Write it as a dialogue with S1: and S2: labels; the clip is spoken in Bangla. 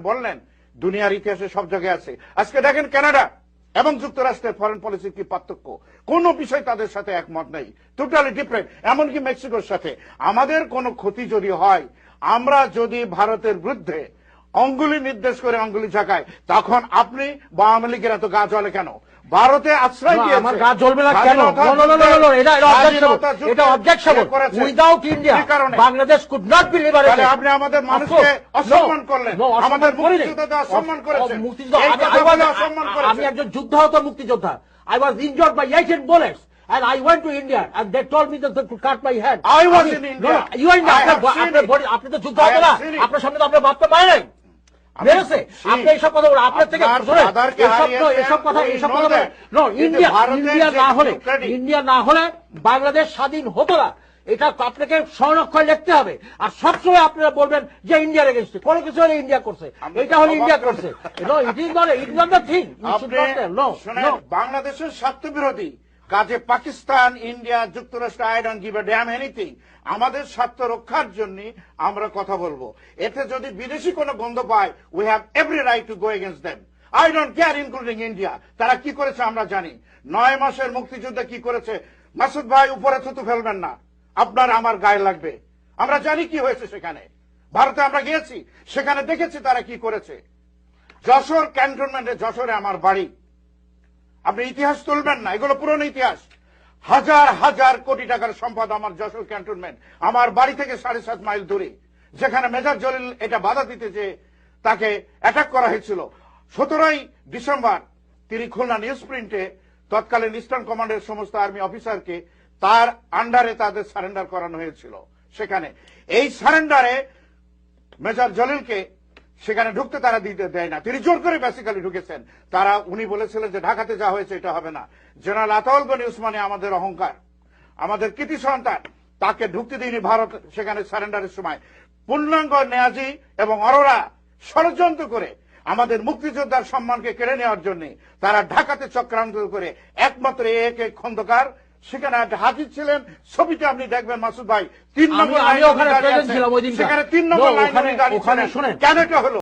S1: বললেন, দুনিয়ার ইতিহাসে সব জায়গায় আছে। আজকে দেখেন কানাডা এবং যুক্তরাষ্ট্রের ফরেন পলিসির কি পার্থক্য? কোন বিষয় তাদের সাথে একমত নেই। টোটালি ডিফারেন্ট এমনকি মেক্সিকোর সাথে। আমাদের কোনো ক্ষতি যদি হয়, আমরা যদি ভারতের বিরুদ্ধে অঙ্গুলি নির্দেশ করে অঙ্গুলি ঝাঁকায় তখন আপনি বা আওয়ামী লীগের এত গা জ্বলে কেন ভারতে আশ্রয়
S2: না,
S1: দিয়েছে
S2: আমার গা জ্বলবে না কেন এটা India,
S1: কি কারণে?
S2: Bangladesh not be liberated.
S1: তাহলে আপনি আমাদের মানুষকে অসম্মান করলেন। আমাদের। মুক্তিযোদ্ধাদের অসম্মান করেছেন।
S2: আমি- I একজন যুদ্ধাহত মুক্তিযোদ্ধা I was injured by Asian bullets and I went to India and they told me that they could cut my head.
S1: I was
S2: আমি-
S1: in India.
S2: no, you are in
S1: I
S2: India. আপনি তো যুদ্ধ
S1: I have
S2: না. আপনার সামনে তো আপনার বাপটা মারে নাই ইন্ডিয়া না হলে বাংলাদেশ স্বাধীন হতো না। এটা আপনাকে স্বর্ণক্ষয় লিখতে হবে। আর সবসময় আপনারা বলবেন যে ইন্ডিয়ার এগেনস্টে কোনো কিছু হলে ইন্ডিয়া করছে। এটা হলে ইন্ডিয়া করছে। No it is not it is not the thing
S1: বাংলাদেশের স্বার্থ বিরোধী কাজে পাকিস্তান, ইন্ডিয়া, যুক্তরাষ্ট্র I give a damn anything আমাদের স্বার্থ রক্ষার জন্য আমরা কথা বলব। এতে যদি বিদেশি কোনো গন্ধ পায় we have every right to go against them I don't care including India তারা কি করেছে আমরা জানি। নয় মাসের মুক্তিযুদ্ধে কি করেছে? মাসুদ ভাই, উপরে থুতু ফেলবেন না। আপনার আমার গায়ে লাগবে। আমরা জানি কি হয়েছে সেখানে। ভারতে আমরা গিয়েছি। সেখানে দেখেছি তারা কি করেছে। যশোর ক্যান্টনমেন্টে যশোরে আমার বাড়ি। আপনি ইতিহাস তুলবেন না, এগুলো পুরনো ইতিহাস। হাজার হাজার কোটি টাকার সম্পদ আমার যশোর ক্যান্টনমেন্ট, আমার বাড়ি থেকে সাড়ে সাত মাইল দূরে, যেখানে মেজর জলিল এটা বাধা দিতে যে তাকে অ্যাটাক করা হয়েছিল। সতেরোই ডিসেম্বর তিনি খুলনা নিউজ প্রিন্টে তৎকালীন ইস্টার্ন কমান্ডের সমস্ত আর্মি অফিসারকে তার আন্ডারে তাদের সারেন্ডার করানো হয়েছিল। সেখানে এই সারেন্ডারে মেজর জলিলকে সেখানে ঢুকতে তারা দিতে দেয় না। তিনি জোর করে বেসিক্যালি ঢুকেছেন। তারা, উনি বলেছিলেন যে ঢাকাতে যা হয়েছে এটা হবে না। জেনারেল আতাউল গনি উসমানী আমাদের অহংকার, আমাদের কৃতি সন্তান, তাকে ঢুকতে দিইনি ভারত সেখানে সারেন্ডারের সময়। পূর্ণাঙ্গ নেয়াজি এবং অরোরা ষড়যন্ত্র করে আমাদের মুক্তিযোদ্ধার সম্মানকে কেড়ে নেওয়ার জন্য তারা ঢাকাতে চক্রান্ত করে একমাত্র এ কে খন্দকার সেখানে একটা হাজির ছিলেন ছবিতে আপনি দেখবেন মাসুদ ভাই তিন নম্বর। সেখানে তিন নম্বর লাইনে। কেন এটা হলো